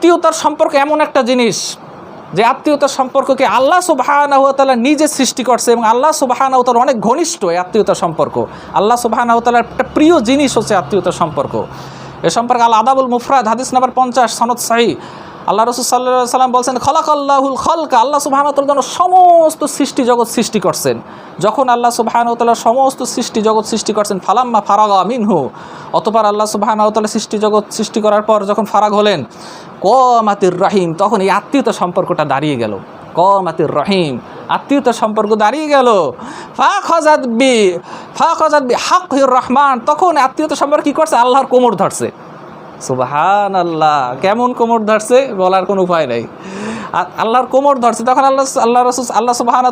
আত্মীয়তার সম্পর্ক এমন একটা জিনিস যে আত্মীয়তার সম্পর্ককে আল্লাহ সুবাহানাহতালা নিজে সৃষ্টি করছে এবং আল্লাহ সুবাহানাহতাল অনেক ঘনিষ্ঠ এই আত্মীয়তার সম্পর্ক। আল্লাহ সুবাহানাহতালার একটা প্রিয় জিনিস হচ্ছে আত্মীয়তার সম্পর্ক। এ সম্পর্কে আল আদাবুল মুফরাদ, হাদিস নাম্বার পঞ্চাশ, সনদ সাহি। আল্লাহ রসুল সাল্লাহ সাল্লাম বলছেন খলাক আল্লাহুল খলকা আল্লাহ সুবাহানতাল যেন সমস্ত সৃষ্টি জগৎ সৃষ্টি করছেন। যখন আল্লাহ সুবাহানতাল্লাহ সমস্ত সৃষ্টি জগৎ সৃষ্টি করছেন, ফালাম্মা ফারাগা মিনহু, অতপর আল্লাহ সুবাহানতাল্লাহ সৃষ্টি জগৎ সৃষ্টি করার পর যখন ফারাগ হলেন ক কমাতির রহিম, তখন এই আত্মীয়তা সম্পর্কটা দাঁড়িয়ে গেল। কমাতির রহিম আত্মীয়তার সম্পর্ক দাঁড়িয়ে গেল। ফা খজাদ বি ফা খজাদ বি হাক রহমান, তখন আত্মীয়তা সম্পর্ক কী করছে? আল্লাহর কোমর ধরছে। সুবাহান আল্লাহ কেমন কোমর ধরছে? বলার কোনো উপায় নেই। আল্লাহর কোমর ধরছে, তখন আল্লাহ আল্লাহ রসুল আল্লাহ সুবাহান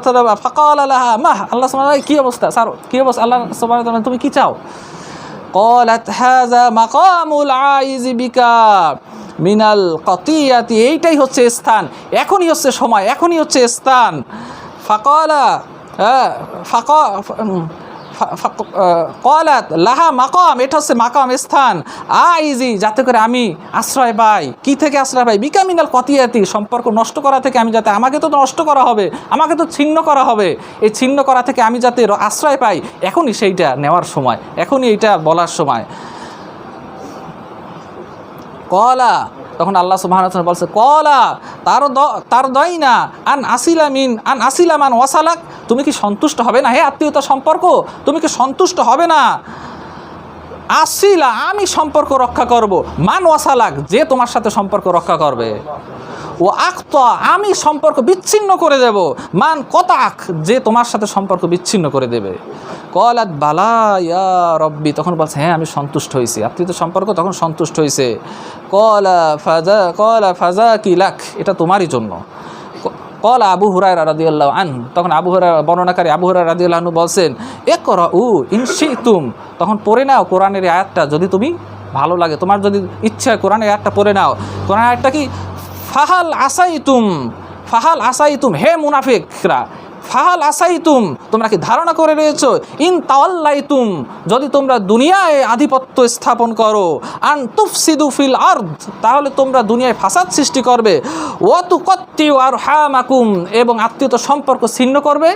ফকাল আল্লাহ মাহ! আল্লাহ সুবাহ কী অবস্থা? স্যার কী অবস্থা? আল্লাহ সুবাহ তুমি কী চাও? কলাত হাজা মাকামুল আইজিবিকা মিনাল কতিয়াতি এইটাই হচ্ছে স্থান। এখনই হচ্ছে সময়, এখনই হচ্ছে স্থান। ফাকলা হ্যাঁ ফাঁকা কলাত, লাহা মাকাম, এটা হচ্ছে মাকাম স্থান। আইজি, যাতে করে আমি আশ্রয় পাই। কি থেকে আশ্রয় পাই? বিকামিনাল কতিয়াতি, সম্পর্ক নষ্ট করা থেকে আমি যাতে, আমাকে তো নষ্ট করা হবে, আমাকে তো ছিন্ন করা হবে। এই ছিন্ন করা থেকে আমি যাতে আশ্রয় পাই, এখনই সেইটা নেওয়ার সময়, এখনই এইটা বলার সময়। কলা, তখন আল্লাহ সুবাহ বলছে, কলা তার তার দই না আন আসিলামিন আন আসিলা মান ওয়াসালাক তুমি কি সন্তুষ্ট হবে না? হে আত্মীয়তা সম্পর্ক, তুমি কি সন্তুষ্ট হবে না? আসিলা, আমি সম্পর্ক রক্ষা করব। মান ওয়াসালাক, যে তোমার সাথে সম্পর্ক রক্ষা করবে। ও আক্ত আমি সম্পর্ক বিচ্ছিন্ন করে দেব। মান কতাক যে তোমার সাথে সম্পর্ক বিচ্ছিন্ন করে দেবে। কলাত, বালা, ইয়া রব্বি, তখন বলছে হ্যাঁ আমি সন্তুষ্ট হয়েছি। আত্মীয়তা সম্পর্ক তখন সন্তুষ্ট হয়েছে। কলা ফাজা কলা ফাজা কি লাখ এটা তোমারই জন্য। কল আবু হুরায় রাদিউল্লাহ আন তখন আবু হুরা বর্ণনাকারী আবু হুরায় রাদিউল্লাহ আনহু বলছেন এ কর উ ইনশি তুম তখন পড়ে নাও কোরআনের আয়াতটা, যদি তুমি ভালো লাগে। তোমার যদি ইচ্ছা কোরআনের আয়াতটা পড়ে নাও। কোরআন আয়াতটা কি? ফাহাল আসাই তুম ফাহাল আসাই তুম হে মুনাফিকরা। ফাহাল আসাইতুম, তোমরা কি ধারণা করে রয়েছো? ইন তাওয়াল্লাইতুম, যদি তোমরা দুনিয়ায় আধিপত্য স্থাপন করো, আন তুফসিদু ফিল আর্দ, তাহলে তোমরা দুনিয়ায় ফাসাদ সৃষ্টি করবে। ওয়াতু কত্তি আর হামাকুম এবং আত্মীয়ত সম্পর্ক ছিন্ন করবে।